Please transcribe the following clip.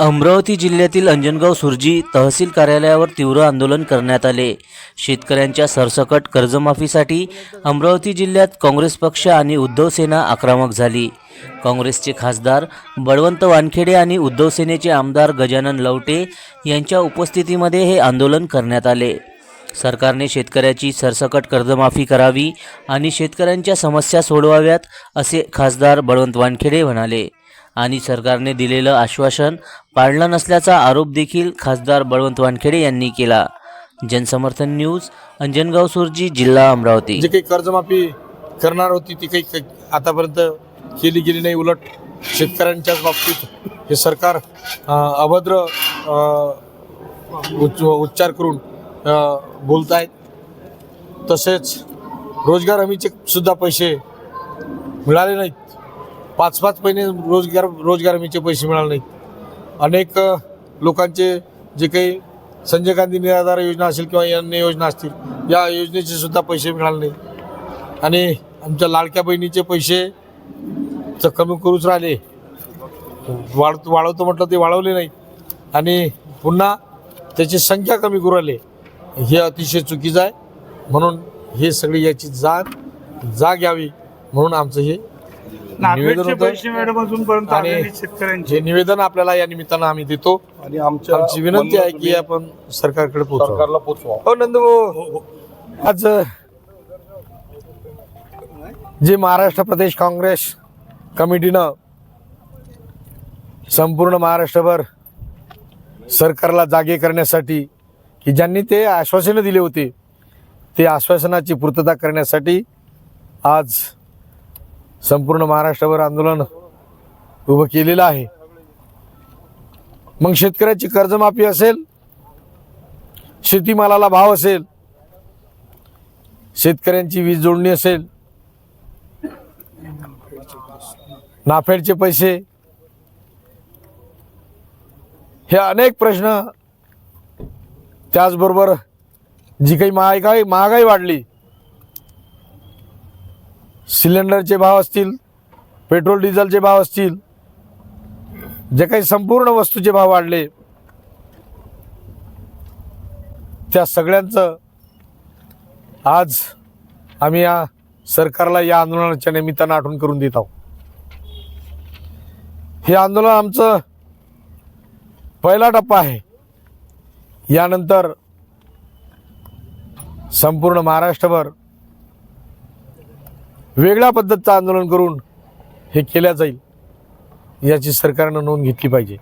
अमरावती जिल्ह्यातील अंजनगाव सुरजी तहसील कार्यालयावर तीव्र आंदोलन करण्यात आले. शेतकऱ्यांच्या सरसकट कर्जमाफीसाठी अमरावती जिल्ह्यात काँग्रेस पक्ष आणि उद्धव सेना आक्रमक झाली. काँग्रेसचे खासदार बळवंत वानखेडे आणि उद्धव सेनेचे आमदार गजानन लवटे यांच्या उपस्थितीमध्ये हे आंदोलन करण्यात आले. सरकारने शेतकऱ्याची सरसकट कर्जमाफी करावी आणि शेतकऱ्यांच्या समस्या सोडवाव्यात असे खासदार बळवंत वानखेडे म्हणाले. आणि सरकारने दिलेलं आश्वासन पाळलं नसल्याचा आरोप देखील खासदार बळवंत वानखेडे यांनी केला. जनसमर्थन न्यूज अंजनगाव सुरजी जिल्हा अमरावती. जे काही कर्जमाफी करणार होती ती काही आतापर्यंत केली गेली नाही. उलट शेतकऱ्यांच्याच बाबतीत हे सरकार अभद्र उच्च उच्चार करून बोलत आहेत तसेच रोजगार हमीचे सुद्धा पैसे मिळाले नाहीत. पाच पाच महिने रोजगार रोजगार हमीचे पैसे मिळाले नाहीत. अनेक लोकांचे जे काही संजय गांधी निराधार योजना असेल किंवा अन्य योजना असतील या योजनेचे सुद्धा पैसे मिळाले नाही आणि आमच्या लाडक्या बहिणीचे पैसे तर कमी करूच राहिले. वाढ वाढवतो म्हटलं ते वाढवले नाही आणि पुन्हा त्याची संख्या कमी करू राहिले. हे अतिशय चुकीचं आहे. म्हणून हे सगळी याची जाग जाग यावी म्हणून आमचं हे निवेदन नाफेडचे होतं. पैसे मॅडम अजूनपर्यंत आणि- आले नाहीत शेतकऱ्यांचे. हे निवेदन आपल्याला या निमित्तानं आम्ही देतो आणि आमच्या आमची विनंती आहे की आपण सरकारकडे पोहोचवा सरकारला पोचवा हो नंदू आज जे महाराष्ट्र प्रदेश काँग्रेस कमिटीनं संपूर्ण महाराष्ट्रभर सरकारला जागे करण्यासाठी की ज्यांनी ते आश्वासनं दिले होते ते आश्वासनाची पूर्तता करण्यासाठी आज संपूर्ण महाराष्ट्रभर आंदोलन उभं केलेलं आहे. मग शेतकऱ्याची कर्जमाफी असेल शेतीमालाला भाव असेल शेतकऱ्यांची वीज जोडणी असेल नाफेडचे पैसे हे अनेक प्रश्न त्याचबरोबर जी काही महागाई महागाई वाढली सिलेंडरचे भाव असतील पेट्रोल डिझेलचे भाव असतील जे काही संपूर्ण वस्तूचे भाव वाढले त्या सगळ्यांचं आज आम्ही या सरकारला या आंदोलनाच्या निमित्तानं आठवण करून देत आहोत. हे आंदोलन आमचं पहिला टप्पा आहे. यानंतर संपूर्ण महाराष्ट्रभर वेगळ्या पद्धतीचं आंदोलन करून हे केल्या जाईल याची सरकारनं नोंद घेतली पाहिजे.